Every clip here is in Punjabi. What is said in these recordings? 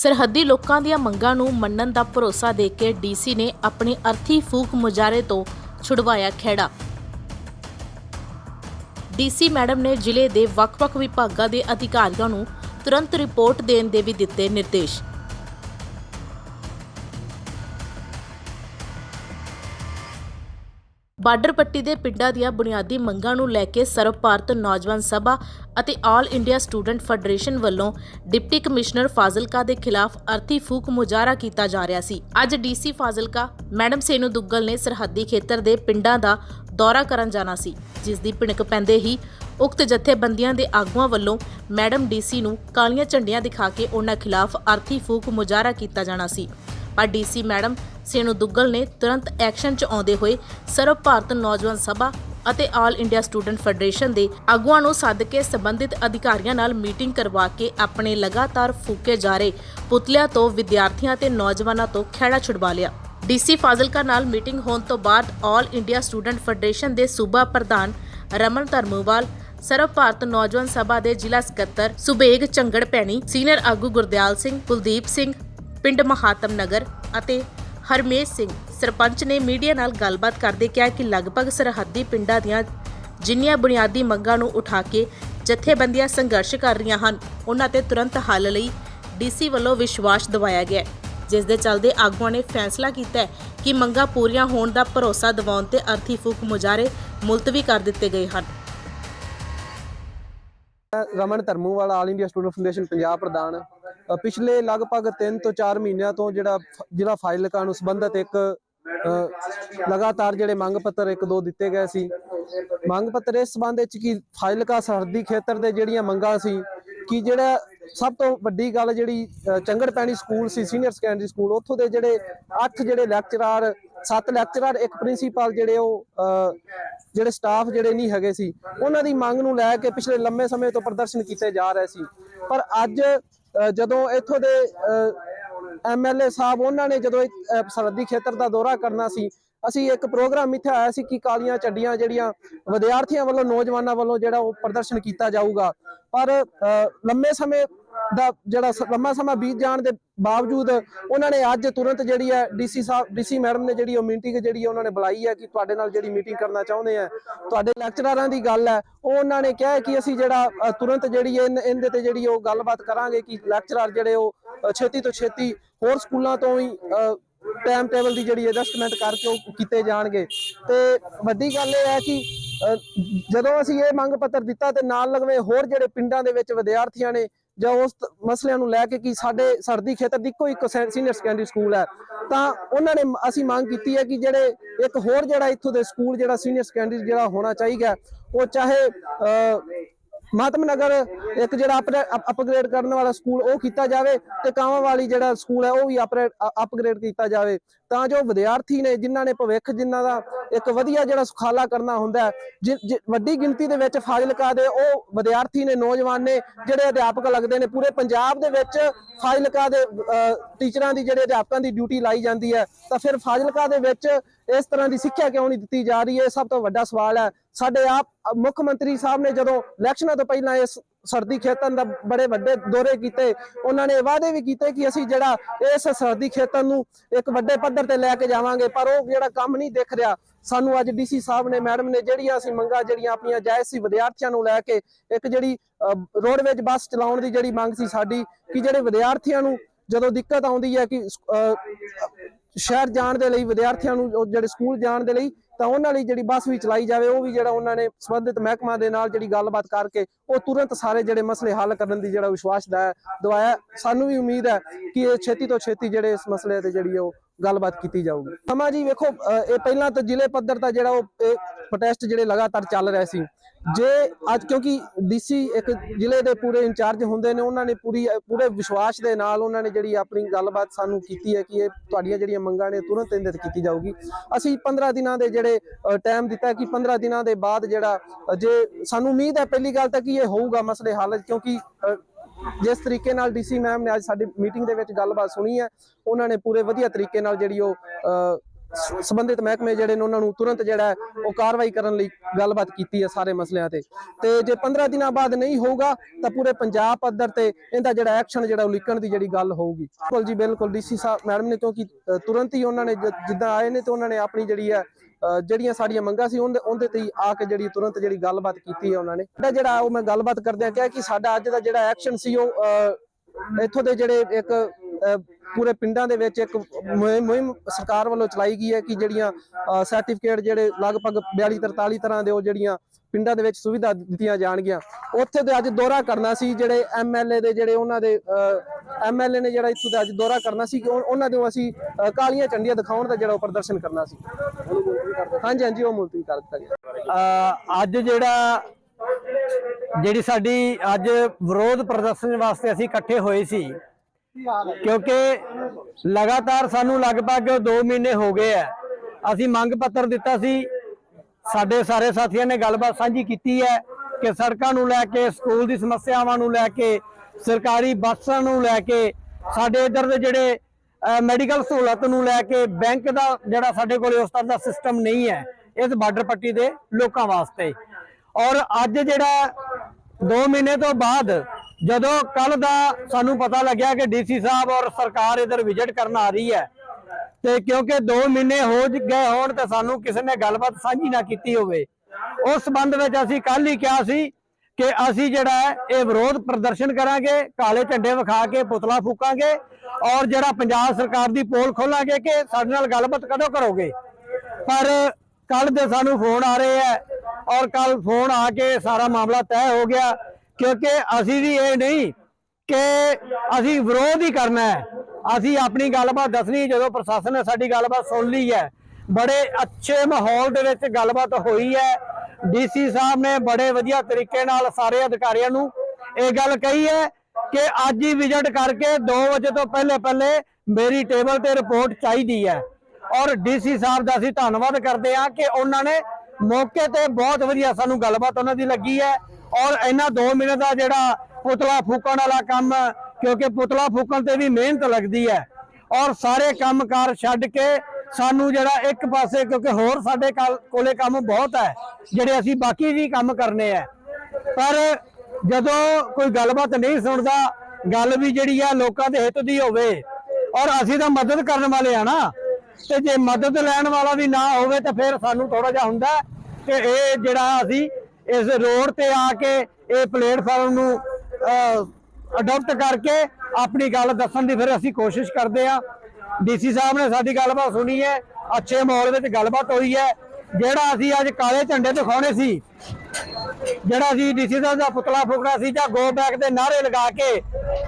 ਸਰਹੱਦੀ ਲੋਕਾਂ ਦੀਆਂ ਮੰਗਾਂ ਨੂੰ ਮੰਨਣ ਦਾ ਭਰੋਸਾ ਦੇ ਕੇ ਡੀਸੀ ਨੇ ਆਪਣੀ ਅਰਥੀ ਫੂਕ ਮੁਜ਼ਾਰੇ ਤੋਂ ਛੁਡਵਾਇਆ ਖੇੜਾ ਡੀਸੀ ਮੈਡਮ ਨੇ ਜ਼ਿਲ੍ਹੇ ਦੇ ਵੱਖ-ਵੱਖ ਵਿਭਾਗਾਂ ਦੇ ਅਧਿਕਾਰੀਆਂ ਨੂੰ ਤੁਰੰਤ ਰਿਪੋਰਟ ਦੇਣ ਦੇ ਵੀ ਦਿੱਤੇ ਨਿਰਦੇਸ਼। ਬਾਰਡਰ ਪੱਟੀ ਦੇ ਪਿੰਡਾਂ ਦੀਆਂ ਬੁਨਿਆਦੀ ਮੰਗਾਂ ਨੂੰ ਲੈ ਕੇ ਸਰਵ ਭਾਰਤ ਨੌਜਵਾਨ ਸਭਾ ਅਤੇ ਆਲ ਇੰਡੀਆ ਸਟੂਡੈਂਟ ਫੈਡਰੇਸ਼ਨ ਵੱਲੋਂ ਡਿਪਟੀ ਕਮਿਸ਼ਨਰ ਫਾਜ਼ਿਲਕਾ ਦੇ ਖਿਲਾਫ ਅਰਥੀ ਫੂਕ ਮੁਜ਼ਾਹਰਾ ਕੀਤਾ ਜਾ ਰਿਹਾ ਸੀ। ਅੱਜ ਡੀਸੀ ਫਾਜ਼ਿਲਕਾ, ਮੈਡਮ ਸੇਨੂ ਦੁੱਗਲ ਨੇ ਸਰਹੱਦੀ ਖੇਤਰ ਦੇ ਪਿੰਡਾਂ ਦਾ ਦੌਰਾ ਕਰਨ ਜਾਣਾ ਸੀ, ਜਿਸ ਦੀ ਭਿਣਕ ਪੈਂਦੇ ਹੀ ਉਕਤ ਜਥੇਬੰਦੀਆਂ ਦੇ ਆਗੂਆਂ ਵੱਲੋਂ ਮੈਡਮ ਡੀਸੀ ਨੂੰ ਕਾਲੀਆਂ ਝੰਡੀਆਂ ਦਿਖਾ ਕੇ ਉਹਨਾਂ ਖਿਲਾਫ ਅਰਥੀ ਫੂਕ ਮੁਜ਼ਾਹਰਾ ਕੀਤਾ ਜਾਣਾ ਸੀ। ਪਰ ਡੀਸੀ ਮੈਡਮ ਸੇਨੂ ਦੁੱਗਲ ਨੇ ਤੁਰੰਤ ਐਕਸ਼ਨ 'ਚ ਆਉਂਦੇ ਹੋਏ ਸਰਵ ਭਾਰਤ ਨੌਜਵਾਨ ਸਭਾ ਅਤੇ ਆਲ ਇੰਡੀਆ ਸਟੂਡੈਂਟ ਫੈਡਰੇਸ਼ਨ ਦੇ ਆਗੂਆਂ ਨੂੰ ਸੱਦ ਕੇ ਸੰਬੰਧਿਤ ਅਧਿਕਾਰੀਆਂ ਨਾਲ ਮੀਟਿੰਗ ਕਰਵਾ ਕੇ ਆਪਣੇ ਲਗਾਤਾਰ ਫੂਕੇ ਜਾ ਰਹੇ ਪੁਤਲਿਆਂ ਤੋਂ ਵਿਦਿਆਰਥੀਆਂ ਤੇ ਨੌਜਵਾਨਾਂ ਤੋਂ ਖਹਿੜਾ ਛੁਡਵਾ ਲਿਆ। ਡੀਸੀ ਫਾਜ਼ਿਲਕਾ ਨਾਲ ਮੀਟਿੰਗ ਹੋਣ ਤੋਂ ਬਾਅਦ ਆਲ ਇੰਡੀਆ ਸਟੂਡੈਂਟ ਫੈਡਰੇਸ਼ਨ ਦੇ ਸੂਬਾ ਪ੍ਰਧਾਨ ਰਮਨ ਧਰਮੂਵਾਲ, ਸਰਵ ਭਾਰਤ ਨੌਜਵਾਨ ਸਭਾ ਦੇ ਜ਼ਿਲ੍ਹਾ ਸਕੱਤਰ ਸੁਬੇਗ ਚੰਗੜ ਪੈਣੀ ਸੀਨੀਅਰ ਆਗੂ ਗੁਰਦਿਆਲ ਸਿੰਘ, ਕੁਲਦੀਪ ਸਿੰਘ, ਪਿੰਡ ਮਹਾਤਮ ਨਗਰ ਅਤੇ ਹਰਮੇਸ਼ ਸਿੰਘ ਸਰਪੰਚ ਨੇ ਮੀਡੀਆ ਨਾਲ ਗੱਲਬਾਤ ਕਰਦੇ ਕਿਹਾ ਕਿ ਲਗਭਗ ਸਰਹੱਦੀ ਪਿੰਡਾਂ ਦੀਆਂ ਜਿੰਨੀਆਂ ਬੁਨਿਆਦੀ ਮੰਗਾਂ ਨੂੰ ਉਠਾ ਕੇ ਜਥੇਬੰਦੀਆਂ ਸੰਘਰਸ਼ ਕਰ ਰਹੀਆਂ ਹਨ ਉਹਨਾਂ ਤੇ ਤੁਰੰਤ ਹੱਲ ਲਈ ਡੀਸੀ ਵੱਲੋਂ ਵਿਸ਼ਵਾਸ ਦਿਵਾਇਆ ਗਿਆ ਹੈ, ਜਿਸ ਦੇ ਚੱਲਦੇ ਆਗੂਆਂ ਨੇ ਫੈਸਲਾ ਕੀਤਾ ਹੈ ਕਿ ਮੰਗਾਂ ਪੂਰੀਆਂ ਹੋਣ ਦਾ ਭਰੋਸਾ ਦਿਵਾਉਣ ਤੇ ਅਰਥੀ ਫੂਕ ਮੁਜ਼ਾਹਰੇ ਮੁਲਤਵੀ ਕਰ ਦਿੱਤੇ ਗਏ ਹਨ। Raman Dharmuwala all India student foundation Punjab ਪ੍ਰਧਾਨ। ਪਿਛਲੇ ਲਗਭਗ 3 ਤੋਂ 4 ਮਹੀਨਿਆਂ ਤੋਂ ਜਿਹੜਾ ਜਿਹੜਾ ਜ਼ਿਲ੍ਹਾ ਨੂੰ ਸੰਬੰਧਿਤ ਇੱਕ ਲਗਾਤਾਰ ਜਿਹੜੇ ਮੰਗ ਪੱਤਰ ਇੱਕ ਦੋ ਦਿੱਤੇ ਗਏ ਸੀ। ਮੰਗ ਪੱਤਰ ਇਸ ਸੰਬੰਧ ਵਿੱਚ ਕਿ ਫਾਈਲਕਾ ਸਰਹੱਦੀ ਖੇਤਰ ਦੇ ਜਿਹੜੀਆਂ ਮੰਗਾਂ ਸੀ ਕਿ ਜਿਹੜਾ ਸਭ ਤੋਂ ਵੱਡੀ ਗੱਲ ਜਿਹੜੀ ਚੰਗੜ ਪੈਣੀ ਸਕੂਲ ਸੀ ਸੀਨੀਅਰ ਸੈਕੰਡਰੀ ਸਕੂਲ ਉੱਥੋਂ ਦੇ ਜਿਹੜੇ 8 ਜਿਹੜੇ ਲੈਕਚਰਾਰ 7 ਲੈਕਚਰਾਰ ਇੱਕ ਪ੍ਰਿੰਸੀਪਲ ਜਿਹੜੇ ਉਹ ਅ, ਜਿਹੜੇ ਸਟਾਫ ਜਿਹੜੇ ਨਹੀਂ ਹੈਗੇ ਸੀ ਉਹਨਾਂ ਦੀ ਮੰਗ ਨੂੰ ਲੈ ਕੇ ਪਿਛਲੇ ਲੰਮੇ ਸਮੇਂ ਤੋਂ ਪ੍ਰਦਰਸ਼ਨ ਕੀਤੇ ਜਾ ਰਹੇ ਸੀ। ਪਰ ਅੱਜ ਜਦੋਂ ਇੱਥੋਂ ਦੇ ਐਮਐਲਏ ਸਾਹਿਬ, ਉਹਨਾਂ ਨੇ ਜਦੋਂ ਸਰਹੱਦੀ ਖੇਤਰ ਦਾ ਦੌਰਾ ਕਰਨਾ ਸੀ, ਅਸੀਂ ਇੱਕ ਪ੍ਰੋਗਰਾਮ ਇੱਥੇ ਆਇਆ ਸੀ ਕਿ ਕਾਲੀਆਂ ਚੱਡੀਆਂ ਜਿਹੜੀਆਂ ਵਿਦਿਆਰਥੀਆਂ ਵੱਲੋਂ, ਨੌਜਵਾਨਾਂ ਵੱਲੋਂ ਜਿਹੜਾ ਉਹ ਪ੍ਰਦਰਸ਼ਨ ਕੀਤਾ ਜਾਊਗਾ। ਪਰ ਲੰਮੇ ਸਮੇਂ ਦਾ ਜਿਹੜਾ ਸ- ਲੰਮਾ ਸਮਾਂ ਬੀਤ ਜਾਣ ਦੇ ਬਾਵਜੂਦ ਉਹਨਾਂ ਨੇ ਅੱਜ ਤੁਰੰਤ ਜਿਹੜੀ ਹੈ ਡੀਸੀ ਸਾਹਿਬ ਡੀਸੀ ਮੈਡਮ ਨੇ ਜਿਹੜੀ ਉਹ ਮੀਟਿੰਗ ਜਿਹੜੀ ਹੈ ਉਹਨਾਂ ਨੇ ਬੁਲਾਈ ਹੈ ਕਿ ਤੁਹਾਡੇ ਨਾਲ ਜਿਹੜੀ ਮੀਟਿੰਗ ਕਰਨਾ ਚਾਹੁੰਦੇ ਆ, ਤੁਹਾਡੇ ਲੈਕਚਰਾਰਾਂ ਦੀ ਗੱਲ ਹੈ, ਉਹ ਉਹਨਾਂ ਨੇ ਕਿਹਾ ਕਿ ਅਸੀਂ ਜਿਹੜਾ ਤੁਰੰਤ ਜਿਹੜੀ ਇਹਦੇ ਤੇ ਜਿਹੜੀ ਉਹ ਗੱਲਬਾਤ ਕਰਾਂਗੇ ਕਿ ਲੈਕਚਰਾਰ ਜਿਹੜੇ ਉਹ ਛੇਤੀ ਤੋਂ ਛੇਤੀ ਹੋਰ ਸਕੂਲਾਂ ਤੋਂ ਹੀ ਟਾਈਮ ਟੇਬਲ ਦੀ ਜਿਹੜੀ ਐਡਜਸਟਮੈਂਟ ਕਰਕੇ ਉਹ ਕੀਤੇ ਜਾਣਗੇ। ਤੇ ਵੱਡੀ ਗੱਲ ਇਹ ਹੈ ਕਿ ਜਦੋਂ ਅਸੀਂ ਇਹ ਮੰਗ ਪੱਤਰ ਦਿੱਤਾ ਤੇ ਨਾਲ ਲਗਵੇਂ ਹੋਰ ਜਿਹੜੇ ਪਿੰਡਾਂ ਦੇ ਵਿੱਚ ਵਿਦਿਆਰਥੀਆਂ ਨੇ ਜਾਂ ਉਸ ਮਸਲਿਆਂ ਨੂੰ ਲੈ ਕੇ ਕਿ ਸਾਡੇ, ਸਰਦੀ ਖੇਤਰ ਦੀ ਇੱਕੋ ਇੱਕ ਸੀਨੀਅਰ ਸੈਕੰਡਰੀ ਸਕੂਲ ਹੈ, ਤਾਂ ਉਹਨਾਂ ਨੇ ਅਸੀਂ ਮੰਗ ਕੀਤੀ ਹੈ ਕਿ ਜਿਹੜੇ ਇੱਕ ਹੋਰ ਜਿਹੜਾ ਇੱਥੋਂ ਦੇ ਸਕੂਲ ਜਿਹੜਾ ਸੀਨੀਅਰ ਸੈਕੰਡਰੀ ਜਿਹੜਾ ਹੋਣਾ ਚਾਹੀਦਾ, ਉਹ ਚਾਹੇ ਮਹਾਤਮ ਨਗਰ ਇੱਕ ਜਿਹੜਾ ਅਪਗ੍ਰੇਡ ਕਰਨ ਵਾਲਾ ਸਕੂਲ ਉਹ ਕੀਤਾ ਜਾਵੇ ਤੇ ਕਾਵਾਂ ਵਾਲੀ ਜਿਹੜਾ ਸਕੂਲ ਹੈ ਉਹ ਵੀ ਅਪਗ੍ਰੇਡ ਕੀਤਾ ਜਾਵੇ। ਤਾਂ ਜੋ ਵਿਦਿਆਰਥੀ ਨੇ ਜਿਨ੍ਹਾਂ ਨੇ ਭਵਿੱਖ ਜਿਨ੍ਹਾਂ ਦਾ ਇੱਕ ਵਧੀਆ ਜਿਹੜਾ ਸੁਖਾਲਾ ਕਰਨਾ ਹੁੰਦਾ ਜਿ- ਵੱਡੀ ਗਿਣਤੀ ਦੇ ਵਿੱਚ ਫਾਜ਼ਿਲਕਾ ਦੇ ਉਹ ਵਿਦਿਆਰਥੀ ਨੇ ਨੌਜਵਾਨ ਨੇ ਜਿਹੜੇ ਅਧਿਆਪਕ ਲੱਗਦੇ ਨੇ ਪੂਰੇ ਪੰਜਾਬ ਦੇ ਵਿੱਚ ਫਾਜ਼ਿਲਕਾ ਦੇ ਅ, ਟੀਚਰਾਂ ਦੀ ਜਿਹੜੇ ਅਧਿਆਪਕਾਂ ਦੀ ਡਿਊਟੀ ਲਾਈ ਜਾਂਦੀ ਹੈ ਤਾਂ ਫਿਰ ਫਾਜ਼ਿਲਕਾ ਦੇ ਵਿੱਚ ਇਸ ਤਰ੍ਹਾਂ ਦੀ ਸਿੱਖਿਆ ਕਿਉਂ ਨਹੀਂ ਦਿੱਤੀ ਜਾ ਰਹੀ? ਹੈ ਸਭ ਤੋਂ ਵੱਡਾ ਸਵਾਲ ਹੈ। ਸਾਡੇ ਆਪ ਮੁੱਖ ਮੰਤਰੀ ਸਾਹਿਬ ਨੇ ਜਦੋਂ ਇਲੈਕਸ਼ਨਾਂ ਤੋਂ ਪਹਿਲਾਂ ਇਸ ਸਰਦੀ ਖੇਤਰ ਦਾ ਬੜੇ ਵੱਡੇ ਦੌਰੇ ਕੀਤੇ ਉਹਨਾਂ ਨੇ ਵਾਅਦੇ ਵੀ ਕੀਤੇ ਕਿ ਅਸੀਂ ਜਿਹੜਾ ਇਸ ਸਰਦੀ ਖੇਤਰ ਨੂੰ ਇੱਕ ਵੱਡੇ ਪੱਧਰ ਤੇ ਲੈ ਕੇ ਜਾਵਾਂਗੇ ਪਰ ਉਹ ਜਿਹੜਾ ਕੰਮ ਨਹੀਂ ਦਿਖ ਰਿਹਾ। ਸਾਨੂੰ ਅੱਜ ਡੀਸੀ ਸਾਹਿਬ ਨੇ ਮੈਡਮ ਨੇ ਜਿਹੜੀਆਂ ਅਸੀਂ ਮੰਗਾਂ ਜਿਹੜੀਆਂ ਆਪਣੀਆਂ ਜਾਇਜ਼ ਸੀ ਵਿਦਿਆਰਥੀਆਂ ਨੂੰ ਲੈ ਕੇ ਇੱਕ ਜਿਹੜੀ ਅ, ਰੋਡਵੇਜ ਬੱਸ ਚਲਾਉਣ ਦੀ ਜਿਹੜੀ ਮੰਗ ਸੀ ਸਾਡੀ ਕਿ ਜਿਹੜੇ ਵਿਦਿਆਰਥੀਆਂ ਨੂੰ ਜਦੋਂ ਦਿੱਕਤ ਆਉਂਦੀ ਹੈ ਕਿ ਅ, ਸ਼ਹਿਰ ਜਾਣ ਦੇ ਲਈ, ਵਿਦਿਆਰਥੀਆਂ ਨੂੰ ਜਿਹੜੇ ਸਕੂਲ ਜਾਣ ਦੇ ਲਈ, ਤਾਂ ਉਹਨਾਂ ਲਈ ਜਿਹੜੀ ਬੱਸ ਵੀ ਚਲਾਈ ਜਾਵੇ, ਉਹ ਵੀ ਜਿਹੜਾ ਉਹਨਾਂ ਨੇ ਸੰਬੰਧਿਤ ਮਹਿਕਮਾ ਦੇ ਨਾਲ ਜਿਹੜੀ ਗੱਲਬਾਤ ਕਰਕੇ, ਉਹ ਤੁਰੰਤ ਸਾਰੇ ਜਿਹੜੇ ਮਸਲੇ ਹੱਲ ਕਰਨ ਦੀ ਜਿਹੜਾ ਵਿਸ਼ਵਾਸ ਦਾ ਦਵਾਇਆ। ਸਾਨੂੰ ਵੀ ਉਮੀਦ ਹੈ ਕਿ ਇਹ ਛੇਤੀ ਤੋਂ ਛੇਤੀ ਜਿਹੜੇ ਇਸ ਮਸਲੇ ਤੇ ਜਿਹੜੀ ਉਹ ਗੱਲਬਾਤ ਕੀਤੀ ਜਾਊਗੀ। ਸਮਾਂ ਜੀ ਵੇਖੋ ਇਹ ਪਹਿਲਾਂ ਤਾਂ ਜ਼ਿਲ੍ਹੇ ਪੱਧਰ ਦਾ ਜਿਹੜਾ ਉਹ ਪ੍ਰੋਟੈਸਟ ਜਿਹੜੇ ਲਗਾਤਾਰ ਚੱਲ ਰਹੇ ਸੀ। ਜੇ ਅੱਜ ਕਿਉਂਕਿ ਡੀਸੀ ਇੱਕ ਜ਼ਿਲ੍ਹੇ ਦੇ ਪੂਰੇ ਇੰਚਾਰਜ ਹੁੰਦੇ ਨੇ, ਉਹਨਾਂ ਨੇ ਪੂਰੀ, ਪੂਰੇ ਵਿਸ਼ਵਾਸ ਦੇ ਨਾਲ ਉਹਨਾਂ ਨੇ ਜਿਹੜੀ ਆਪਣੀ ਗੱਲਬਾਤ ਸਾਨੂੰ ਕੀਤੀ ਹੈ ਕਿ ਇਹ ਤੁਹਾਡੀਆਂ ਜਿਹੜੀਆਂ ਮੰਗਾਂ ਨੇ ਤੁਰੰਤ ਇਹਦੇ ਕੀਤੀ ਜਾਊਗੀ। ਅਸੀਂ 15 ਦਿਨਾਂ ਦੇ ਜਿਹੜੇ ਟਾਈਮ ਦਿੱਤਾ ਕਿ 15 ਦਿਨਾਂ ਦੇ ਬਾਅਦ ਜਿਹੜਾ ਜੇ, ਸਾਨੂੰ ਉਮੀਦ ਹੈ ਪਹਿਲੀ ਗੱਲ ਤਾਂ ਕਿ ਇਹ ਹੋਊਗਾ ਮਸਲੇ ਹੱਲ, ਕਿਉਂਕਿ ਜਿਸ ਤਰੀਕੇ ਨਾਲ ਡੀਸੀ ਮੈਮ ਨੇ ਅੱਜ ਸਾਡੀ ਮੀਟਿੰਗ ਦੇ ਵਿੱਚ ਗੱਲਬਾਤ ਸੁਣੀ ਹੈ ਉਹਨਾਂ ਨੇ ਪੂਰੇ ਵਧੀਆ ਤਰੀਕੇ ਨਾਲ ਜਿਹੜੀ ਉਹ ਅ, ਮਹਿਕਮੇ ਜਿਹੜੇ ਨੇ ਉਹਨਾਂ ਨੂੰ ਤੁਰੰਤ ਜਿਹੜਾ ਉਹ ਕਾਰਵਾਈ ਕਰਨ ਲਈ ਗੱਲਬਾਤ ਕੀਤੀ ਹੈ ਸਾਰੇ ਮਸਲਿਆਂ ਤੇ। ਤੇ ਜੇ 15 ਦਿਨਾਂ ਬਾਅਦ ਨਹੀਂ ਹੋਊਗਾ ਤਾਂ ਪੂਰੇ ਪੰਜਾਬ ਪੱਧਰ ਤੇ ਇਹਦਾ ਜਿਹੜਾ ਐਕਸ਼ਨ ਜਿਹੜਾ ਉਹ ਲਿਖਣ ਦੀ ਜਿਹੜੀ ਗੱਲ ਹੋਊਗੀ। ਬਿਲਕੁਲ ਜੀ ਬਿਲਕੁਲ ਡੀਸੀ ਸਾਹਿਬ ਮੈਡਮ ਨੇ ਕਿਉਂਕਿ ਤੁਰੰਤ ਹੀ ਉਹਨਾਂ ਨੇ ਜਿੱਦਾਂ ਆਏ ਨੇ ਤੇ ਉਹਨਾਂ ਨੇ ਆਪਣੀ ਜਿਹੜੀ ਹੈ ਜਿਹੜੀਆਂ ਸਾਡੀਆਂ ਮੰਗਾਂ ਸੀ ਉਹਦੇ ਉਹਦੇ ਤੇ ਆ ਕੇ ਜਿਹੜੀ ਤੁਰੰਤ ਜਿਹੜੀ ਗੱਲਬਾਤ ਕੀਤੀ ਹੈ ਉਹਨਾਂ ਨੇ। ਸਾਡਾ ਜਿਹੜਾ ਉਹ ਮੈਂ ਗੱਲਬਾਤ ਕਰਦਿਆਂ ਕਿਹਾ ਕਿ ਸਾਡਾ ਅੱਜ ਦਾ ਜਿਹੜਾ ਐਕਸ਼ਨ ਸੀ ਉਹ ਇੱਥੋਂ ਦੇ ਜਿਹੜੇ ਇੱਕ ਪੂਰੇ ਪਿੰਡਾਂ ਦੇ ਵਿੱਚ ਇੱਕ ਮੁਹਿੰਮ ਸਰਕਾਰ ਵੱਲੋਂ ਚਲਾਈ ਗਈ ਹੈ ਕਿ ਜਿਹੜੀਆਂ ਸਰਟੀਫਿਕੇਟ ਜਿਹੜੇ ਲਗਭਗ 42 43 ਤਰ੍ਹਾਂ ਦੇ ਉਹ ਜਿਹੜੀਆਂ ਪਿੰਡਾਂ ਦੇ ਵਿੱਚ ਸੁਵਿਧਾ ਦਿੱਤੀਆਂ ਜਾਣਗੀਆਂ। ਉੱਥੇ ਤੇ ਅੱਜ ਦੌਰਾ ਕਰਨਾ ਸੀ ਜਿਹੜੇ ਐਮਐਲਏ ਦੇ ਜਿਹੜੇ ਉਹਨਾਂ ਦੇ ਐਮਐਲਏ ਨੇ ਜਿਹੜਾ ਇੱਥੋਂ ਦਾ ਅੱਜ ਦੌਰਾ ਕਰਨਾ ਸੀ ਕਿ ਉਹਨਾਂ ਦੇ ਅਸੀਂ ਕਾਲੀਆਂ ਝੰਡੀਆਂ ਦਿਖਾਉਣ ਦਾ ਜਿਹੜਾ ਉਹ ਪ੍ਰਦਰਸ਼ਨ ਕਰਨਾ ਸੀ। ਹਾਂਜੀ ਹਾਂਜੀ ਉਹ ਮੁਲਤਵੀ ਕਰ ਦਿੱਤਾ ਗਿਆ। ਅੱਜ ਜਿਹੜਾ ਜਿਹੜੀ ਸਾਡੀ ਅੱਜ ਵਿਰੋਧ ਪ੍ਰਦਰਸ਼ਨ ਵਾਸਤੇ ਅਸੀਂ ਇਕੱਠੇ ਹੋਏ ਸੀ ਕਿਉਂਕਿ ਲਗਾਤਾਰ ਸਾਨੂੰ ਲਗਭਗ 2 ਮਹੀਨੇ ਹੋ ਗਏ ਆ। ਅਸੀਂ ਮੰਗ ਪੱਤਰ ਦਿੱਤਾ ਸੀ ਸਾਡੇ ਸਾਰੇ ਸਾਥੀਆਂ ਨੇ ਗੱਲਬਾਤ ਸਾਂਝੀ ਕੀਤੀ ਹੈ ਕਿ ਸੜਕਾਂ ਨੂੰ ਲੈ ਕੇ ਸਕੂਲ ਦੀ ਸਮੱਸਿਆਵਾਂ ਨੂੰ ਲੈ ਕੇ ਸਰਕਾਰੀ ਬੱਸਾਂ ਨੂੰ ਲੈ ਕੇ ਸਾਡੇ ਇਧਰ ਦੇ ਜਿਹੜੇ ਮੈਡੀਕਲ ਸਹੂਲਤ ਨੂੰ ਲੈ ਕੇ ਬੈਂਕ ਦਾ ਜਿਹੜਾ ਸਾਡੇ ਕੋਲ ਉਸ ਤਰ੍ਹਾਂ ਦਾ ਸਿਸਟਮ ਨਹੀਂ ਹੈ, ਇਸ ਬਾਰਡਰ ਪੱਟੀ ਦੇ ਲੋਕਾਂ ਵਾਸਤੇ। ਔਰ ਅੱਜ ਜਿਹੜਾ 2 ਮਹੀਨੇ ਤੋਂ ਬਾਅਦ ਜਦੋਂ ਕੱਲ ਦਾ ਸਾਨੂੰ ਪਤਾ ਲੱਗਿਆ ਕਿ ਡੀਸੀ ਸਾਹਿਬ ਔਰ ਸਰਕਾਰ ਇਧਰ ਵਿਜ਼ਿਟ ਕਰਨ ਆ ਰਹੀ ਹੈ, ਤੇ ਕਿਉਂਕਿ 2 ਮਹੀਨੇ ਹੋ ਗਏ ਹੋਣ ਤੇ ਸਾਨੂੰ ਕਿਸੇ ਨੇ ਗੱਲਬਾਤ ਸਾਂਝੀ ਨਾ ਕੀਤੀ ਹੋਵੇ, ਉਸ ਸੰਬੰਧ ਵਿੱਚ ਅਸੀਂ ਕੱਲ ਹੀ ਕਿਹਾ ਸੀ ਕਿ ਅਸੀਂ ਜਿਹੜਾ ਇਹ ਵਿਰੋਧ ਪ੍ਰਦਰਸ਼ਨ ਕਰਾਂਗੇ, ਕਾਲੇ ਝੰਡੇ ਵਿਖਾ ਕੇ ਪੁਤਲਾ ਫੂਕਾਂਗੇ ਔਰ ਜਿਹੜਾ ਪੰਜਾਬ ਸਰਕਾਰ ਦੀ ਪੋਲ ਖੋਲਾਂਗੇ ਕਿ ਸਾਡੇ ਨਾਲ ਗੱਲਬਾਤ ਕਦੋਂ ਕਰੋਗੇ? ਪਰ ਕੱਲ ਦੇ ਸਾਨੂੰ ਫੋਨ ਆ ਰਹੇ ਹੈ ਔਰ ਕੱਲ ਫੋਨ ਆ ਕੇ ਸਾਰਾ ਮਾਮਲਾ ਤੈਅ ਹੋ ਗਿਆ ਕਿਉਂਕਿ ਅਸੀਂ ਵੀ ਇਹ ਨਹੀਂ ਕਿ ਅਸੀਂ ਵਿਰੋਧ ਹੀ ਕਰਨਾ ਹੈ। ਅਸੀਂ ਆਪਣੀ ਗੱਲਬਾਤ ਦੱਸਣੀ ਜਦੋਂ ਪ੍ਰਸ਼ਾਸਨ ਨੇ ਸਾਡੀ ਗੱਲਬਾਤ ਸੁਣ ਲਈ ਹੈ। ਬੜੇ ਅੱਛੇ ਮਾਹੌਲ ਦੇ ਵਿੱਚ ਗੱਲਬਾਤ ਹੋਈ ਹੈ। ਡੀਸੀ ਸਾਹਿਬ ਨੇ ਬੜੇ ਵਧੀਆ ਤਰੀਕੇ ਨਾਲ ਸਾਰੇ ਅਧਿਕਾਰੀਆਂ ਨੂੰ ਇਹ ਗੱਲ ਕਹੀ ਹੈ ਕਿ ਅੱਜ ਹੀ ਵਿਜ਼ਿਟ ਕਰਕੇ 2 ਵਜੇ ਤੋਂ ਪਹਿਲੇ ਪਹਿਲੇ ਮੇਰੀ ਟੇਬਲ ਤੇ ਰਿਪੋਰਟ ਚਾਹੀਦੀ ਹੈ। ਔਰ ਡੀਸੀ ਸਾਹਿਬ ਦਾ ਅਸੀਂ ਧੰਨਵਾਦ ਕਰਦੇ ਹਾਂ ਕਿ ਉਹਨਾਂ ਨੇ ਮੌਕੇ ਤੇ ਬਹੁਤ ਵਧੀਆ ਸਾਨੂੰ ਗੱਲਬਾਤ ਉਹਨਾਂ ਦੀ ਲੱਗੀ ਹੈ। ਔਰ ਇਹਨਾਂ 2 ਮਹੀਨੇ ਦਾ ਜਿਹੜਾ ਪੁਤਲਾ ਫੂਕਣ ਵਾਲਾ ਕੰਮ, ਕਿਉਂਕਿ ਪੁਤਲਾ ਫੂਕਣ ਤੇ ਵੀ ਮਿਹਨਤ ਲੱਗਦੀ ਹੈ। ਔਰ ਸਾਰੇ ਕੰਮਕਾਰ ਛੱਡ ਕੇ ਸਾਨੂੰ ਜਿਹੜਾ ਇੱਕ ਪਾਸੇ, ਕਿਉਂਕਿ ਹੋਰ ਸਾਡੇ ਕਾਲ- ਕੋਲੇ ਕੰਮ ਬਹੁਤ ਹੈ, ਜਿਹੜੇ ਅਸੀਂ ਬਾਕੀ ਵੀ ਕੰਮ ਕਰਨੇ ਆ ਪਰ ਜਦੋਂ ਕੋਈ ਗੱਲਬਾਤ ਨਹੀਂ ਸੁਣਦਾ, ਗੱਲ ਵੀ ਜਿਹੜੀ ਆ ਲੋਕਾਂ ਦੇ ਹਿੱਤ ਦੀ ਹੋਵੇ, ਔਰ ਅਸੀਂ ਤਾਂ ਮਦਦ ਕਰਨ ਵਾਲੇ ਆ ਨਾ, ਤੇ ਜੇ ਮਦਦ ਲੈਣ ਵਾਲਾ ਵੀ ਨਾ ਹੋਵੇ ਤਾਂ ਫਿਰ ਸਾਨੂੰ ਥੋੜਾ ਜਿਹਾ ਹੁੰਦਾ ਕਿ ਇਹ ਜਿਹੜਾ ਅਸੀਂ ਇਸ ਰੋਡ ਤੇ ਆ ਕੇ ਇਹ ਪਲੇਟਫਾਰਮ ਨੂੰ ਅਡਾਪਟ ਕਰਕੇ ਆਪਣੀ ਗੱਲ ਦੱਸਣ ਦੀ ਫਿਰ ਅਸੀਂ ਕੋਸ਼ਿਸ਼ ਕਰਦੇ ਆ। ਡੀਸੀ ਸਾਹਿਬ ਨੇ ਸਾਡੀ ਗੱਲਬਾਤ ਸੁਣੀ ਹੈ, ਅੱਛੇ ਮਾਹੌਲ ਵਿੱਚ ਗੱਲਬਾਤ ਹੋਈ ਹੈ ਜਿਹੜਾ ਅਸੀਂ ਅੱਜ ਕਾਲੇ ਝੰਡੇ ਦਿਖਾਉਣੇ ਸੀ, ਜਿਹੜਾ ਅਸੀਂ ਡੀਸੀ ਸਾਹਿਬ ਦਾ ਪੁਤਲਾ ਫੂਕਣਾ ਸੀ ਜਾਂ ਗੋ ਬੈਕ ਦੇ ਨਾਰੇ ਲਗਾ ਕੇ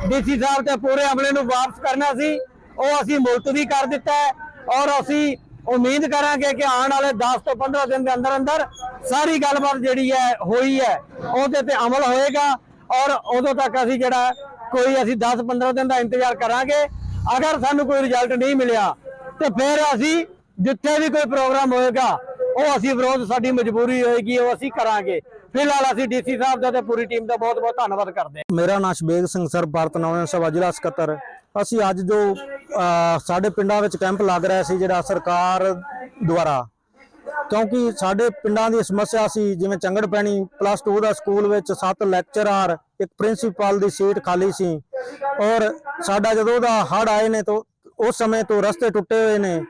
ਡੀਸੀ ਸਾਹਿਬ ਤੇ ਪੂਰੇ ਅਮਲੇ ਨੂੰ ਵਾਪਸ ਕਰਨਾ ਸੀ, ਉਹ ਅਸੀਂ ਮੁਲਤਵੀ ਕਰ ਦਿੱਤਾ ਹੈ ਔਰ ਅਸੀਂ ਉਮੀਦ ਕਰਾਂਗੇ ਕਿ ਆਉਣ ਵਾਲੇ 10 ਤੋਂ 15 ਦਿਨ ਦੇ ਅੰਦਰ ਅੰਦਰ ਸਾਰੀ ਗੱਲਬਾਤ ਜਿਹੜੀ ਹੈ ਹੋਈ ਹੈ, ਉਹਦੇ ਤੇ ਅਮਲ ਹੋਏਗਾ ਔਰ ਉਦੋਂ ਤੱਕ ਅਸੀਂ ਜਿਹੜਾ ਕੋਈ ਅਸੀਂ 10 15 ਦਿਨ ਦਾ ਇੰਤਜ਼ਾਰ ਕਰਾਂਗੇ, ਅਗਰ ਸਾਨੂੰ ਕੋਈ ਰਿਜ਼ਲਟ ਨਹੀਂ ਮਿਲਿਆ ਤੇ ਫਿਰ ਅਸੀਂ ਜਿੱਥੇ ਵੀ ਕੋਈ ਪ੍ਰੋਗਰਾਮ ਹੋਏਗਾ ਉਹ ਅਸੀਂ ਵਿਰੋਧ ਸਾਡੀ ਮਜਬੂਰੀ ਹੋਏਗੀ, ਉਹ ਅਸੀਂ ਕਰਾਂਗੇ। ਫਿਲਹਾਲ ਅਸੀਂ ਡੀਸੀ ਸਾਹਿਬ ਦਾ ਤੇ ਪੂਰੀ ਟੀਮ ਦਾ ਬਹੁਤ ਬਹੁਤ ਧੰਨਵਾਦ ਕਰਦੇ ਹਾਂ। ਮੇਰਾ ਨਾਮ ਸ਼ਬੇਗ ਸਿੰਘ ਸਰ, ਭਾਰਤ ਨੌਜਵਾਨ ਸਭਾ ਜ਼ਿਲ੍ਹਾ ਸਕੱਤਰ। ਅਸੀਂ ਅੱਜ ਜੋ ਸਾਡੇ ਪਿੰਡਾਂ ਵਿੱਚ ਕੈਂਪ ਲੱਗ ਰਿਹਾ ਸੀ, ਜਿਹੜਾ ਸਰਕਾਰ ਦੁਆਰਾ, ਕਿਉਂਕਿ ਸਾਡੇ ਪਿੰਡਾਂ ਦੀ ਸਮੱਸਿਆ ਸੀ, ਜਿਵੇਂ ਚੰਗੜ ਪੈਣੀ ਪਲੱਸ 2 ਦਾ ਸਕੂਲ ਵਿੱਚ 7 ਲੈਕਚਰਰ ਇੱਕ ਪ੍ਰਿੰਸੀਪਲ ਦੀ ਸੀਟ ਖਾਲੀ ਸੀ। ਔਰ ਸਾਡਾ ਜਦੋਂ ਦਾ ਹੜ ਆਏ ਨੇ, ਤਾਂ ਉਸ ਸਮੇਂ ਤੋਂ ਰਸਤੇ ਟੁੱਟੇ ਹੋਏ ਨੇ।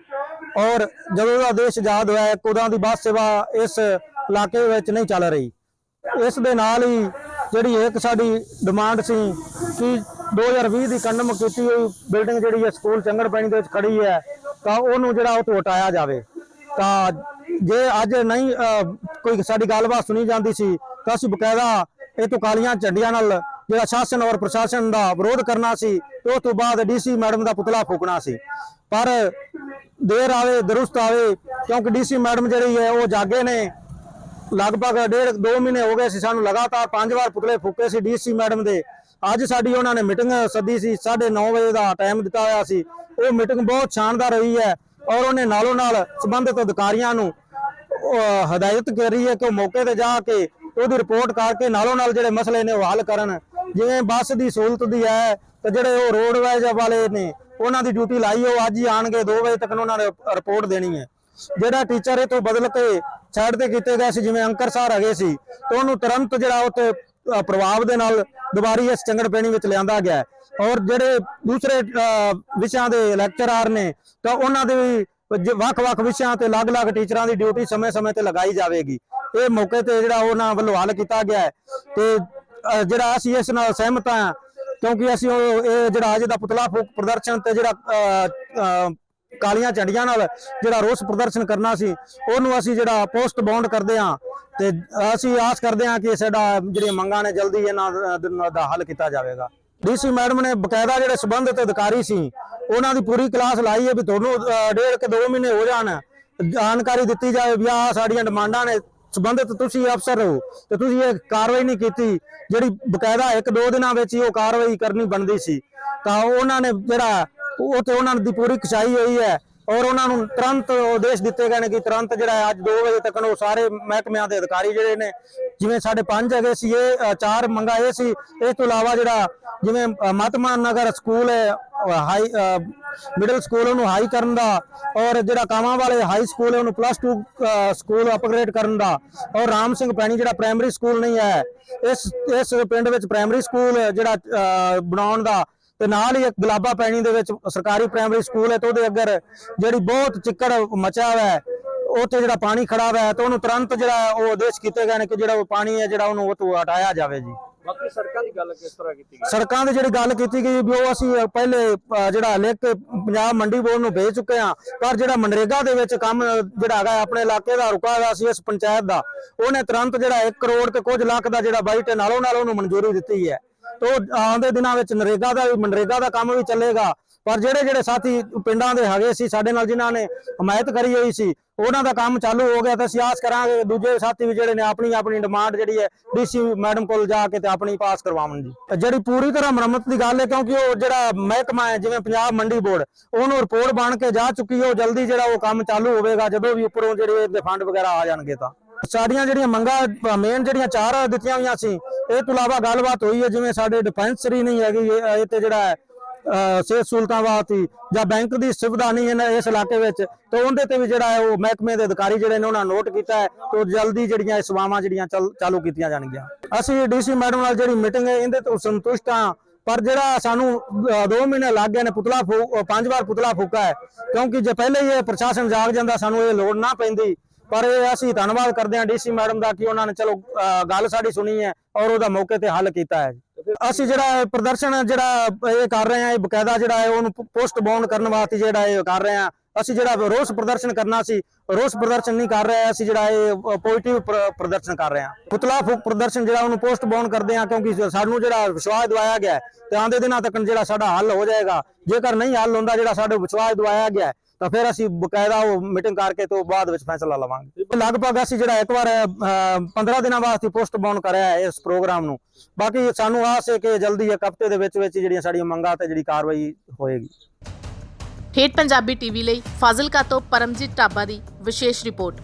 ਔਰ ਜਦੋਂ ਦਾ ਦੇਸ਼ ਆਜ਼ਾਦ ਹੋਇਆ ਹੈ ਕੋਦਾਂ ਦੀ ਬੱਸ ਸੇਵਾ ਇਸ ਇਲਾਕੇ ਵਿੱਚ ਨਹੀਂ ਚੱਲ ਰਹੀ। ਇਸ ਦੇ ਨਾਲ ਹੀ ਜਿਹੜੀ ਇੱਕ ਸਾਡੀ ਡਿਮਾਂਡ ਸੀ ਕਿ 2020 ਦੀ ਕੰਡਮ ਕੀਤੀ ਹੋਈ ਬਿਲਡਿੰਗ ਜਿਹੜੀ ਹੈ ਸਕੂਲ ਚੰਗੜ ਪੈਣੀ ਦੇ ਵਿੱਚ ਖੜੀ ਹੈ, ਤਾਂ ਉਹਨੂੰ ਜਿਹੜਾ ਉਹ ਤੋਂ ਹਟਾਇਆ ਜਾਵੇ। ਤਾਂ ਜੇ ਅੱਜ ਨਹੀਂ ਕੋਈ ਸਾਡੀ ਗੱਲਬਾਤ ਸੁਣੀ ਜਾਂਦੀ ਸੀ, ਤਾਂ ਅਸੀਂ ਬਕਾਇਦਾ ਇਹ ਤੋਂ ਕਾਲੀਆਂ ਝੰਡੀਆਂ ਨਾਲ ਜਿਹੜਾ ਸ਼ਾਸਨ ਔਰ ਪ੍ਰਸ਼ਾਸਨ ਦਾ ਵਿਰੋਧ ਕਰਨਾ ਸੀ ਤੇ ਉਸ ਤੋਂ ਬਾਅਦ ਡੀਸੀ ਮੈਡਮ ਦਾ ਪੁਤਲਾ ਫੂਕਣਾ ਸੀ। ਪਰ ਦੇਰ ਆਵੇ ਦਰੁਸਤ ਆਵੇ ਕਿਉਂਕਿ ਡੀਸੀ ਮੈਡਮ ਜਿਹੜੀ ਹੈ ਉਹ ਜਾਗੇ ਨੇ। ਲਗਭਗ ਡੇਢ 2 ਮਹੀਨੇ ਹੋ ਗਏ ਸੀ ਸਾਨੂੰ ਲਗਾਤਾਰ ਪੰਜ ਵਾਰ ਪੁਤਲੇ ਫੂਕੇ ਸੀ ਡੀਸੀ ਮੈਡਮ ਦੇ। ਅੱਜ ਸਾਡੀ ਉਹਨਾਂ ਨੇ ਮੀਟਿੰਗ ਸੱਦੀ ਸੀ 9:30 ਵਜੇ ਦਾ ਟਾਈਮ ਦਿੱਤਾ ਹੋਇਆ ਸੀ। ਉਹ ਮੀਟਿੰਗ ਬਹੁਤ ਸ਼ਾਨਦਾਰ ਰਹੀ ਹੈ ਔਰ ਉਹਨੇ ਨਾਲੋਂ ਨਾਲ ਸੰਬੰਧਿਤ ਅਧਿਕਾਰੀਆਂ ਨੂੰ ਅਹ, ਹਦਾਇਤ ਕਰੀ ਹੈ ਕਿ ਉਹ ਮੌਕੇ ਤੇ ਜਾ ਕੇ ਉਹਦੀ ਰਿਪੋਰਟ ਕਰਕੇ ਨਾਲੋਂ ਨਾਲ ਜਿਹੜੇ ਮਸਲੇ ਨੇ ਉਹ ਹੱਲ ਕਰਨ। ਜਿਵੇਂ ਬੱਸ ਦੀ ਸਹੂਲਤ ਦੀ ਹੈ, ਤੇ ਜਿਹੜੇ ਉਹ ਰੋਡਵੇਜ ਵਾਲੇ ਨੇ, ਉਹਨਾਂ ਦੀ ਡਿਊਟੀ ਲਾਈ ਉਹ ਅੱਜ ਹੀ ਆਣਗੇ 2 ਵਜੇ ਤੱਕ ਉਹਨਾਂ ਨੇ ਰਿਪੋਰਟ ਦੇਣੀ ਹੈ। ਜਿਹੜਾ ਟੀਚਰ ਇਹ ਤੋਂ ਬਦਲ ਕੇ ਸਾਈਡ ਤੇ ਕੀਤੇ ਗਏ ਸੀ, ਜਿਵੇਂ ਅੰਕਰ ਸਾਹਿਬ ਹੈਗੇ ਸੀ, ਤੇ ਉਹਨੂੰ ਤੁਰੰਤ ਜਿਹੜਾ ਉੱਥੇ ਪ੍ਰਭਾਵ ਦੇ ਨਾਲ ਦੁਬਾਰੀ ਇਸ ਚੰਗੜ ਪੈਣੀ ਵਿੱਚ ਲਿਆਂਦਾ ਗਿਆ ਔਰ ਜਿਹੜੇ ਦੂਸਰੇ ਵਿਸ਼ਿਆਂ ਦੇ ਲੈਕਚਰਾਰ ਨੇ, ਤਾਂ ਉਹਨਾਂ ਦੇ ਵੀ ਵੱਖ-ਵੱਖ ਵਿਸ਼ਿਆਂ ਤੇ ਅਲੱਗ-ਅਲੱਗ ਟੀਚਰਾਂ ਦੀ ਡਿਊਟੀ ਸਮੇਂ-ਸਮੇਂ ਤੇ ਲਗਾਈ ਜਾਵੇਗੀ। ਇਹ ਮੌਕੇ ਤੇ ਜਿਹੜਾ ਉਹਨਾਂ ਵੱਲੋਂ ਹੱਲ ਕੀਤਾ ਗਿਆ ਹੈ, ਤੇ ਜਿਹੜਾ ਅਸੀਂ ਇਸ ਨਾਲ ਸਹਿਮਤ ਹਾਂ, ਕਿਉਂਕਿ ਅਸੀਂ ਇਹ ਜਿਹੜਾ ਅੱਜ ਦਾ ਪੁਤਲਾ ਫੂਕ ਪ੍ਰਦਰਸ਼ਨ ਤੇ ਜਿਹੜਾ ਕਾਲੀਆਂ ਝੰਡੀਆਂ ਨਾਲ ਜਿਹੜਾ ਰੋਸ ਪ੍ਰਦਰਸ਼ਨ ਕਰਨਾ ਸੀ, ਉਹਨੂੰ ਅਸੀਂ ਜਿਹੜਾ ਪੋਸਟ ਬਾਉਂਡ ਕਰਦੇ ਹਾਂ ਤੇ ਅਸੀਂ ਆਸ ਕਰਦੇ ਹਾਂ ਕਿ ਸਾਡਾ ਜਿਹੜੀਆਂ ਮੰਗਾਂ ਨੇ ਜਲਦੀ ਇਹਨਾਂ ਦਾ- ਹੱਲ ਕੀਤਾ ਜਾਵੇਗਾ। ਡੀਸੀ ਮੈਡਮ ਨੇ ਬਕਾਇਦਾ ਜਿਹੜੇ ਸਬੰਧਤ ਅਧਿਕਾਰੀ ਸੀ, ਉਹਨਾਂ ਦੀ ਪੂਰੀ ਕਲਾਸ ਲਾਈ ਹੈ ਵੀ ਤੁਹਾਨੂੰ ਡੇਢ ਕੇ 2 ਮਹੀਨੇ ਹੋ ਜਾਣ, ਜਾਣਕਾਰੀ ਦਿੱਤੀ ਜਾਵੇ ਵੀ ਆਹ ਸਾਡੀਆਂ ਡਿਮਾਂਡਾਂ ਨੇ ਸੰਬੰਧਿਤ ਤੁਸੀਂ ਅਫਸਰ ਹੋ ਤੇ ਤੁਸੀਂ ਇਹ ਕਾਰਵਾਈ ਨਹੀਂ ਕੀਤੀ। ਜਿਹੜੀ ਬਕਾਇਦਾ ਇੱਕ ਦੋ ਦਿਨਾਂ ਵਿੱਚ ਹੀ ਉਹ ਕਾਰਵਾਈ ਕਰਨੀ ਬਣਦੀ ਸੀ। ਤਾਂ ਉਹਨਾਂ ਨੇ ਜਿਹੜਾ ਉਹ ਤੇ ਉਹਨਾਂ ਦੀ ਪੂਰੀ ਕਸਾਈ ਹੋਈ ਹੈ ਔਰ ਉਹਨਾਂ ਨੂੰ ਤੁਰੰਤ ਆਦੇਸ਼ ਦਿੱਤੇ ਗਏ ਨੇ ਕਿ ਤੁਰੰਤ ਜਿਹੜਾ ਅੱਜ 2 ਵਜੇ ਤੱਕ ਉਹ ਸਾਰੇ ਮਹਿਕਮਿਆਂ ਦੇ ਅਧਿਕਾਰੀ ਜਿਹੜੇ ਨੇ ਜਿਵੇਂ ਸਾਡੇ ਪੰਜ ਹੈਗੇ ਸੀ ਇਹ ਚਾਰ ਮੰਗਾ ਇਹ ਸੀ। ਇਸ ਤੋਂ ਇਲਾਵਾ ਜਿਹੜਾ ਜਿਵੇਂ ਅ, ਮਹਾਤਮਾ ਨਗਰ ਸਕੂਲ ਹੈ ਹਾਈ ਮਿਡਲ ਸਕੂਲ ਉਹਨੂੰ ਹਾਈ ਕਰਨ ਦਾ ਔਰ ਜਿਹੜਾ ਕਾਵਾਂ ਵਾਲੇ ਹਾਈ ਸਕੂਲ ਹੈ, ਉਹਨੂੰ ਪਲੱਸ 2 ਸਕੂਲ ਅਪਗ੍ਰੇਡ ਕਰਨ ਦਾ। ਔਰ ਰਾਮ ਸਿੰਘ ਪੈਣੀ ਜਿਹੜਾ ਪ੍ਰਾਇਮਰੀ ਸਕੂਲ ਨਹੀਂ ਹੈ, ਇਸ ਇਸ ਪਿੰਡ ਵਿੱਚ ਪ੍ਰਾਇਮਰੀ ਸਕੂਲ ਜਿਹੜਾ ਬਣਾਉਣ ਦਾ ਤੇ ਨਾਲ ਹੀ ਇੱਕ ਗੁਲਾਬਾ ਪੈਣੀ ਦੇ ਵਿੱਚ ਸਰਕਾਰੀ ਪ੍ਰਾਇਮਰੀ ਸਕੂਲ ਹੈ ਤੇ ਉਹਦੇ ਅੱਗੇ ਜਿਹੜੀ ਬਹੁਤ ਚਿੱਕੜ ਮਚਿਆ ਹੋਇਆ ਹੈ, ਉੱਥੇ ਜਿਹੜਾ ਪਾਣੀ ਖੜਾ ਹੋਇਆ ਹੈ ਤੇ ਉਹਨੂੰ ਤੁਰੰਤ ਜਿਹੜਾ ਉਹ ਆਦੇਸ਼ ਕੀਤੇ ਗਏ ਨੇ ਕਿ ਜਿਹੜਾ ਉਹ ਪਾਣੀ ਹੈ, ਜਿਹੜਾ ਉਹਨੂੰ ਉਹ ਤੋਂ ਹਟਾਇਆ ਜਾਵੇ ਜੀ। ਬਾਕੀ ਸੜਕਾਂ ਦੀ ਗੱਲ ਕਿਸ ਤਰ੍ਹਾਂ ਕੀਤੀ ਗਈ? ਸੜਕਾਂ ਦੀ ਜਿਹੜੀ ਗੱਲ ਕੀਤੀ ਗਈ ਵੀ ਉਹ ਅਸੀਂ ਪਹਿਲੇ ਜਿਹੜਾ ਲਿਖ ਕੇ ਪੰਜਾਬ ਮੰਡੀ ਬੋਰਡ ਨੂੰ ਭੇਜ ਚੁੱਕੇ ਹਾਂ, ਪਰ ਜਿਹੜਾ ਮਨਰੇਗਾ ਦੇ ਵਿੱਚ ਕੰਮ ਜਿਹੜਾ ਹੈਗਾ ਆਪਣੇ ਇਲਾਕੇ ਦਾ, ਰੁਕਾ ਹੋਇਆ ਸੀ ਇਸ ਪੰਚਾਇਤ ਦਾ, ਉਹਨੇ ਤੁਰੰਤ ਜਿਹੜਾ 1 ਕਰੋੜ ਤੇ ਕੁਝ ਲੱਖ ਦਾ ਜਿਹੜਾ ਬਾਈਟ ਨਾਲੋਂ ਨਾਲ ਉਹਨੂੰ ਮਨਜ਼ੂਰੀ ਦਿੱਤੀ ਹੈ। ਤੋਂ ਆਉਂਦੇ ਦਿਨਾਂ ਵਿੱਚ ਨਰੇਗਾ ਦਾ ਵੀ, ਮਨਰੇਗਾ ਦਾ ਕੰਮ ਵੀ ਚੱਲੇਗਾ। ਪਰ ਜਿਹੜੇ ਜਿਹੜੇ ਸਾਥੀ ਪਿੰਡਾਂ ਦੇ ਹੈਗੇ ਸੀ, ਸਾਡੇ ਨਾਲ ਜਿਨ੍ਹਾਂ ਨੇ ਹਮਾਇਤ ਕਰੀ ਹੋਈ ਸੀ, ਉਹਨਾਂ ਦਾ ਕੰਮ ਚਾਲੂ ਹੋ ਗਿਆ ਤਾਂ ਅਸੀਂ ਆਸ ਕਰਾਂਗੇ ਦੂਜੇ ਸਾਥੀ ਵੀ ਜਿਹੜੇ ਨੇ ਆਪਣੀ ਆਪਣੀ ਡਿਮਾਂਡ ਜਿਹੜੀ ਹੈ, ਡੀਸੀ ਮੈਡਮ ਕੋਲ ਜਾ ਕੇ ਤੇ ਆਪਣੀ ਪਾਸ ਕਰਵਾਉਣ ਜੀ। ਜਿਹੜੀ ਪੂਰੀ ਤਰ੍ਹਾਂ ਮੁਰੰਮਤ ਦੀ ਗੱਲ ਹੈ, ਕਿਉਂਕਿ ਉਹ ਜਿਹੜਾ ਮਹਿਕਮਾ ਹੈ, ਜਿਵੇਂ ਪੰਜਾਬ ਮੰਡੀ ਬੋਰਡ, ਉਹਨੂੰ ਰਿਪੋਰਟ ਬਣ ਕੇ ਜਾ ਚੁੱਕੀ ਹੈ, ਉਹ ਜਲਦੀ ਜਿਹੜਾ ਉਹ ਕੰਮ ਚਾਲੂ ਹੋਵੇਗਾ, ਜਦੋਂ ਵੀ ਉੱਪਰੋਂ ਜਿਹੜੇ ਫੰਡ ਵਗੈਰਾ ਆ ਜਾਣਗੇ ਤਾਂ। ਸਾਡੀਆਂ ਜਿਹੜੀਆਂ ਮੰਗਾਂ ਮੇਨ ਜਿਹੜੀਆਂ ਚਾਰ ਦਿੱਤੀਆਂ ਹੋਈਆਂ ਸੀ ਇਹ ਤੋਂ ਇਲਾਵਾ ਗੱਲਬਾਤ ਹੋਈ ਹੈ, ਜਿਵੇਂ ਸਾਡੇ ਡਿਫੈਂਸਰੀ ਨਹੀਂ ਹੈਗੀ, ਇਹ ਤੇ ਜਿਹੜਾ ਹੈ, ਅਹ, ਸਿਹਤ ਸਹੂਲਤਾਂ ਵਾਸਤੇ ਜਾਂ ਬੈਂਕ ਦੀ ਸੁਵਿਧਾ ਨਹੀਂ ਇਹਨਾਂ ਇਸ ਇਲਾਕੇ ਵਿੱਚ, ਤੇ ਉਹਦੇ ਤੇ ਵੀ ਜਿਹੜਾ ਹੈ ਉਹ ਮਹਿਕਮੇ ਦੇ ਅਧਿਕਾਰੀ ਜਿਹੜੇ ਨੇ ਉਹਨਾਂ ਨੋਟ ਕੀਤਾ ਹੈ ਤੇ ਉਹ ਜਲਦੀ ਜਿਹੜੀਆਂ ਇਹ ਸੇਵਾਵਾਂ ਜਿਹੜੀਆਂ ਚੱਲ- ਚਾਲੂ ਕੀਤੀਆਂ ਜਾਣਗੀਆਂ। ਅਸੀਂ ਡੀਸੀ ਮੈਡਮ ਨਾਲ ਜਿਹੜੀ ਮੀਟਿੰਗ ਹੈ, ਇਹਦੇ ਤੋਂ ਸੰਤੁਸ਼ਟ ਹਾਂ, ਪਰ ਜਿਹੜਾ ਸਾਨੂੰ 2 ਮਹੀਨੇ ਲੱਗ ਗਏ ਨੇ, ਪੁਤਲਾ ਫੂਕ ਪੰਜ ਵਾਰ ਪੁਤਲਾ ਫੂਕਾ ਹੈ, ਕਿਉਂਕਿ ਜੇ ਪਹਿਲੇ ਹੀ ਇਹ ਪ੍ਰਸ਼ਾਸਨ ਜਾਗ ਜਾਂਦਾ, ਸਾਨੂੰ ਇਹ ਲੋੜ ਨਾ ਪੈਂਦੀ। ਪਰ ਇਹ ਅਸੀਂ ਧੰਨਵਾਦ ਕਰਦੇ ਹਾਂ ਡੀਸੀ ਮੈਡਮ ਦਾ ਕਿ ਉਹਨਾਂ ਨੇ, ਚਲੋ ਗੱਲ ਸਾਡੀ ਸੁਣੀ ਹੈ ਔਰ ਉਹਦਾ ਮੌਕੇ ਤੇ ਹੱਲ ਕੀਤਾ ਹੈ। ਅਸੀਂ ਜਿਹੜਾ ਪ੍ਰਦਰਸ਼ਨ ਜਿਹੜਾ ਇਹ ਕਰ ਰਹੇ ਹਾਂ, ਇਹ ਬਕਾਇਦਾ ਜਿਹੜਾ ਹੈ, ਉਹਨੂੰ ਪੋਸਟ ਕਰਨ ਵਾਸਤੇ ਜਿਹੜਾ ਇਹ ਕਰ ਰਹੇ ਹਾਂ। ਅਸੀਂ ਜਿਹੜਾ ਰੋਸ ਪ੍ਰਦਰਸ਼ਨ ਕਰਨਾ ਸੀ, ਰੋਸ ਪ੍ਰਦਰਸ਼ਨ ਨਹੀਂ ਕਰ ਰਹੇ, ਅਸੀਂ ਜਿਹੜਾ ਇਹ ਪੋਜ਼ਿਟਿਵ ਪ੍ਰਦਰਸ਼ਨ ਕਰ ਰਹੇ ਹਾਂ। ਪੁਤਲਾ ਫੂਕ ਪ੍ਰਦਰਸ਼ਨ ਜਿਹੜਾ ਉਹਨੂੰ ਪੋਸਟ ਕਰਦੇ ਹਾਂ, ਕਿਉਂਕਿ ਸਾਨੂੰ ਜਿਹੜਾ ਵਿਸ਼ਵਾਸ ਦਵਾਇਆ ਗਿਆ ਤੇ ਆਉਂਦੇ ਦਿਨਾਂ ਤੱਕ ਜਿਹੜਾ ਸਾਡਾ ਹੱਲ ਹੋ ਜਾਏਗਾ। ਜੇਕਰ ਨਹੀਂ ਹੱਲ ਹੁੰਦਾ, ਜਿਹੜਾ ਸਾਡੇ ਵਿਸ਼ਵਾਸ ਦਵਾਇਆ ਗਿਆ ਤਾਂ ਫਿਰ ਅਸੀਂ ਬਕਾਇਦਾ ਉਹ ਮੀਟਿੰਗ ਕਰਕੇ ਤੋਂ ਬਾਅਦ ਵਿੱਚ ਫੈਸਲਾ ਲਵਾਂਗੇ। ਲਗਭਗ ਅਸੀਂ ਜਿਹੜਾ ਇੱਕ ਵਾਰ 15 ਦਿਨਾਂ ਵਾਸਤੇ ਪੋਸਟ ਬਾਉਂਡ ਕਰਿਆ ਇਸ ਪ੍ਰੋਗਰਾਮ ਨੂੰ। ਬਾਕੀ ਸਾਨੂੰ ਆਸ ਹੈ ਕਿ ਜਲਦੀ ਇੱਕ ਹਫ਼ਤੇ ਦੇ ਵਿੱਚ ਵਿੱਚ ਜਿਹੜੀਆਂ ਸਾਡੀਆਂ ਮੰਗਾਂ ਤੇ ਜਿਹੜੀ ਕਾਰਵਾਈ ਹੋਏਗੀ। ਠੇਠ ਪੰਜਾਬੀ ਟੀਵੀ ਲਈ ਫਾਜ਼ਿਲਕਾ ਤੋਂ ਪਰਮਜੀਤ ਟਾਬਾ ਦੀ ਵਿਸ਼ੇਸ਼ ਰਿਪੋਰਟ।